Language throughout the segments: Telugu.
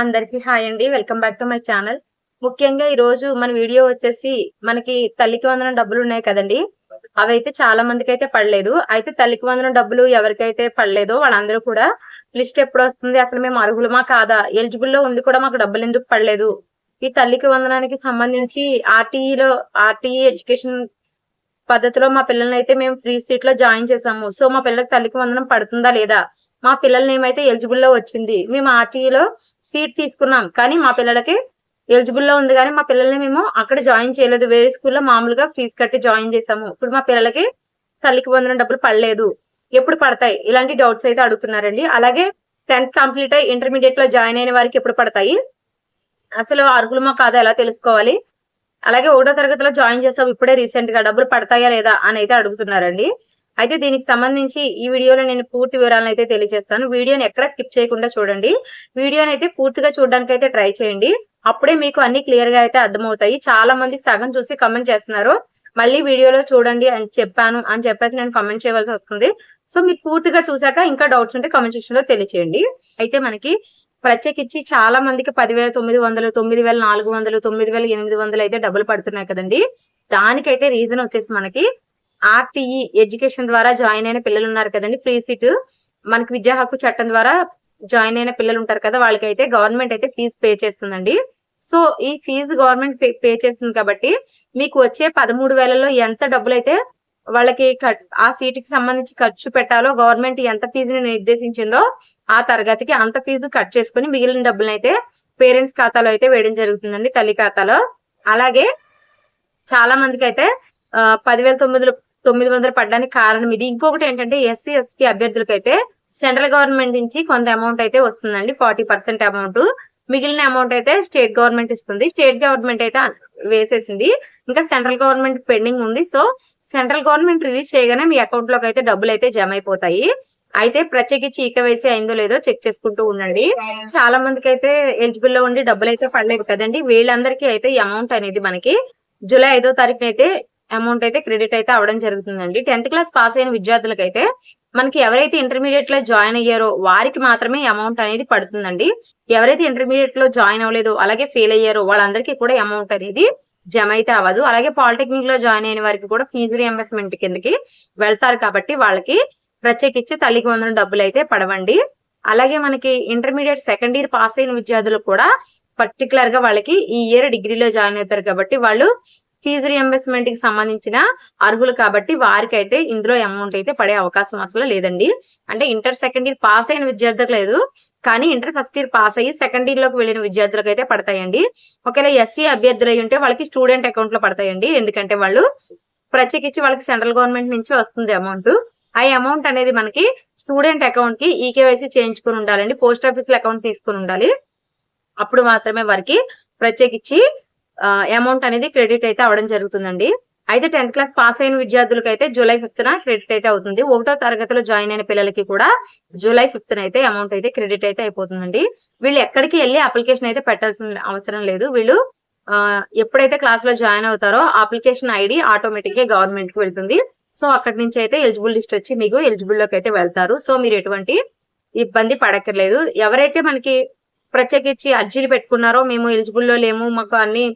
అందరికి హాయ్ అండి. Welcome back to my channel. ముఖ్యంగా ఈ రోజు మన వీడియో వచ్చేసి మనకి తల్లికి వందనం డబ్బులు ఉన్నాయి కదండి. అవైతే చాలా మందికి అయితే పడలేదు. అయితే తల్లికి వందనం డబ్బులు ఎవరికైతే పడలేదో వాళ్ళందరూ కూడా లిస్ట్ ఎప్పుడు వస్తుంది? అసలు మేము అర్హులమా కాదా? ఎలిజిబుల్లో ఉండి కూడా మాకు డబ్బులు ఎందుకు పడలేదు? ఈ తల్లికి వందనానికి సంబంధించి ఆర్టీఈలో ఆర్టీఈ ఎడ్యుకేషన్ పద్ధతిలో మా పిల్లల్ని అయితే మేము ఫ్రీ సీట్లో జాయిన్ చేసాము సో మా పిల్లలకి తల్లికి వందనం పడుతుందా లేదా? మా పిల్లల్ని నేమ్ ఎలిజిబుల్లో వచ్చింది మేము ఆర్టీఈలో సీట్ తీసుకున్నాం. కానీ మా పిల్లలకి ఎలిజిబుల్లో ఉంది కానీ మా పిల్లల్ని మేము అక్కడ జాయిన్ చేయలేదు. వేరే స్కూల్లో మామూలుగా ఫీజు కట్టి జాయిన్ చేసాము ఇప్పుడు మా పిల్లలకి తల్లికి పొందిన డబ్బులు పడలేదు. ఎప్పుడు పడతాయి? ఇలాంటి డౌట్స్ అయితే అడుగుతున్నారండి. అలాగే టెన్త్ కంప్లీట్ అయ్యి ఇంటర్మీడియట్లో జాయిన్ అయిన వారికి ఎప్పుడు పడతాయి? అసలు అర్హులమో కాదా ఎలా తెలుసుకోవాలి? అలాగే ఒకటో తరగతిలో జాయిన్ చేసావు ఇప్పుడే రీసెంట్గా డబ్బులు పడతాయా లేదా అని అయితే అడుగుతున్నారండి. అయితే దీనికి సంబంధించి ఈ వీడియోలో నేను పూర్తి వివరాలను అయితే తెలియజేస్తాను. వీడియోని ఎక్కడ స్కిప్ చేయకుండా చూడండి. వీడియోని అయితే పూర్తిగా చూడడానికి అయితే ట్రై చేయండి. అప్పుడే మీకు అన్ని క్లియర్గా అయితే అర్థమవుతాయి. చాలా మంది సగం చూసి కమెంట్ చేస్తున్నారు. మళ్ళీ వీడియోలో చూడండి అని చెప్పాను అని చెప్పేసి నేను కమెంట్ చేయవలసి వస్తుంది. సో మీరు పూర్తిగా చూసాక ఇంకా డౌట్స్ ఉంటే కమెంట్ సెక్షన్లో తెలియచేయండి. అయితే మనకి ప్రత్యేకించి చాలా మందికి పదివేల తొమ్మిది వందలు తొమ్మిది వేల నాలుగు వందలు తొమ్మిది వేల ఎనిమిది వందలు అయితే డబ్బులు పడుతున్నాయి కదండి. దానికైతే రీజన్ వచ్చేసి మనకి ఆర్టీఈ ఎడ్యుకేషన్ ద్వారా జాయిన్ అయిన పిల్లలు ఉన్నారు కదండి ఫ్రీ సీట్. మనకి విద్యా హక్కు చట్టం ద్వారా జాయిన్ అయిన పిల్లలు ఉంటారు కదా వాళ్ళకైతే గవర్నమెంట్ అయితే ఫీజు పే చేస్తుందండి. సో ఈ ఫీజు గవర్నమెంట్ పే చేస్తుంది కాబట్టి మీకు వచ్చే పదమూడు వేలలో ఎంత డబ్బులు అయితే వాళ్ళకి ఆ సీటుకి సంబంధించి ఖర్చు పెట్టాలో గవర్నమెంట్ ఎంత ఫీజుని నిర్దేశించిందో ఆ తరగతికి అంత ఫీజు కట్ చేసుకుని మిగిలిన డబ్బులు అయితే పేరెంట్స్ ఖాతాలో అయితే వేయడం జరుగుతుందండి తల్లి ఖాతాలో. అలాగే చాలా మందికి అయితే పదివేల తొమ్మిదిలో తొమ్మిది వందలు పడడానికి కారణం ఇది. ఇంకొకటి ఏంటంటే ఎస్సీ ఎస్టీ అభ్యర్థులకి అయితే సెంట్రల్ గవర్నమెంట్ నుంచి కొంత అమౌంట్ అయితే వస్తుందండి ఫార్టీ పర్సెంట్ అమౌంట్. మిగిలిన అమౌంట్ అయితే స్టేట్ గవర్నమెంట్ ఇస్తుంది. స్టేట్ గవర్నమెంట్ అయితే వేసేసింది. ఇంకా సెంట్రల్ గవర్నమెంట్ పెండింగ్ ఉంది. సో సెంట్రల్ గవర్నమెంట్ రిలీజ్ చేయగానే మీ అకౌంట్లోకి అయితే డబ్బులు అయితే జమ అయిపోతాయి. అయితే ప్రత్యేకించి ఈక వేసి అయిందో లేదో చెక్ చేసుకుంటూ ఉండండి. చాలా మందికి అయితే ఎలిజిబుల్లో ఉండి డబ్బులు అయితే పడలేదు కదండి. వీళ్ళందరికీ అయితే ఈ అమౌంట్ అనేది మనకి జూలై ఐదో తారీఖున అయితే అమౌంట్ అయితే క్రెడిట్ అయితే అవడం జరుగుతుందండి. టెన్త్ క్లాస్ పాస్ అయిన విద్యార్థులకు అయితే మనకి ఎవరైతే ఇంటర్మీడియట్లో జాయిన్ అయ్యారో వారికి మాత్రమే అమౌంట్ అనేది పడుతుందండి. ఎవరైతే ఇంటర్మీడియట్లో జాయిన్ అవ్వలేదో అలాగే ఫెయిల్ అయ్యారో వాళ్ళందరికీ కూడా అమౌంట్ అనేది జమ అయితే అవ్వదు. అలాగే పాలిటెక్నిక్లో జాయిన్ అయిన వారికి కూడా ఫీజు రియంబర్స్మెంట్ కిందకి వెళ్తారు కాబట్టి వాళ్ళకి ప్రత్యేకించి తల్లికి వందల డబ్బులు అయితే పడవండి. అలాగే మనకి ఇంటర్మీడియట్ సెకండ్ ఇయర్ పాస్ అయిన విద్యార్థులు కూడా పర్టికులర్గా వాళ్ళకి ఈ ఇయర్ డిగ్రీలో జాయిన్ అవుతారు కాబట్టి వాళ్ళు ఫీజు రియంబర్స్మెంట్కి సంబంధించిన అర్హులు కాబట్టి వారికి అయితే ఇందులో అమౌంట్ అయితే పడే అవకాశం అసలు లేదండి. అంటే ఇంటర్ సెకండ్ ఇయర్ పాస్ అయిన విద్యార్థులకు లేదు. కానీ ఇంటర్ ఫస్ట్ ఇయర్ పాస్ అయ్యి సెకండ్ ఇయర్లోకి వెళ్ళిన విద్యార్థులకు అయితే పడతాయండి. ఒకవేళ ఎస్సీ అభ్యర్థులు అయి ఉంటే వాళ్ళకి స్టూడెంట్ అకౌంట్లో పడతాయండి. ఎందుకంటే వాళ్ళు ప్రత్యేకించి వాళ్ళకి సెంట్రల్ గవర్నమెంట్ నుంచి వస్తుంది అమౌంట్ ఆ అమౌంట్ అనేది మనకి స్టూడెంట్ అకౌంట్కి ఈకేవైసీ చేయించుకుని ఉండాలండి. పోస్ట్ ఆఫీస్లో అకౌంట్ తీసుకుని ఉండాలి. అప్పుడు మాత్రమే వారికి ప్రత్యేకించి అమౌంట్ అనేది క్రెడిట్ అయితే అవడం జరుగుతుందండి. అయితే టెన్త్ క్లాస్ పాస్ అయిన విద్యార్థులకు అయితే జూలై ఫిఫ్త్ క్రెడిట్ అయితే అవుతుంది. ఒకటో తరగతిలో జాయిన్ అయిన పిల్లలకి కూడా జూలై ఫిఫ్త్ అయితే అమౌంట్ అయితే క్రెడిట్ అయితే అయిపోతుందండి. వీళ్ళు ఎక్కడికి వెళ్ళి అప్లికేషన్ అయితే పెట్టాల్సిన అవసరం లేదు. వీళ్ళు ఎప్పుడైతే క్లాస్లో జాయిన్ అవుతారో అప్లికేషన్ ఐడి ఆటోమేటిక్గా గవర్నమెంట్కి వెళ్తుంది. సో అక్కడి నుంచి అయితే ఎలిజిబుల్ లిస్ట్ వచ్చి మీకు ఎలిజిబుల్లోకి అయితే వెళ్తారు. సో మీరు ఎటువంటి ఇబ్బంది పడక్కర్లేదు. ఎవరైతే మనకి ప్రత్యేకించి అర్జీలు పెట్టుకున్నారో మేము ఎలిజిబుల్లో లేము మాకు అన్ని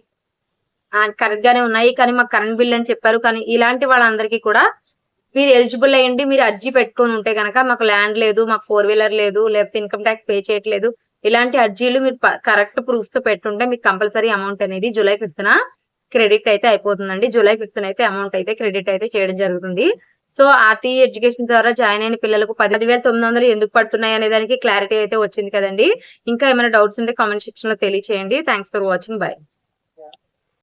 కరెక్ట్ గానే ఉన్నాయి. కానీ మాకు కరెంట్ బిల్ అని చెప్పారు. కానీ ఇలాంటి వాళ్ళందరికీ కూడా మీరు ఎలిజిబుల్ అయ్యండి. మీరు అర్జీ పెట్టుకొని ఉంటే కనుక మాకు ల్యాండ్ లేదు మాకు ఫోర్ వీలర్ లేదు లేకపోతే ఇన్కమ్ ట్యాక్స్ పే చేయట్లేదు. ఇలాంటి అర్జీలు మీరు కరెక్ట్ ప్రూఫ్స్తో పెట్టుంటే మీకు కంపల్సరీ అమౌంట్ అనేది జూలై ఫిఫ్త్ క్రెడిట్ అయితే అయిపోతుందండి. జూలై ఫిఫ్త్ అయితే అమౌంట్ అయితే క్రెడిట్ అయితే చేయడం జరుగుతుంది. సో ఆర్టీ ఎడ్యుకేషన్ ద్వారా జాయిన్ అయిన పిల్లలకు పది వేల తొమ్మిది వందలు ఎందుకు పడుతున్నాయి అనే దానికి క్లారిటీ అయితే వచ్చింది కదండి. ఇంకా ఏమైనా డౌట్స్ ఉంటే కామెంట్ సెక్షన్లో తెలియచేయండి. Thanks for watching bye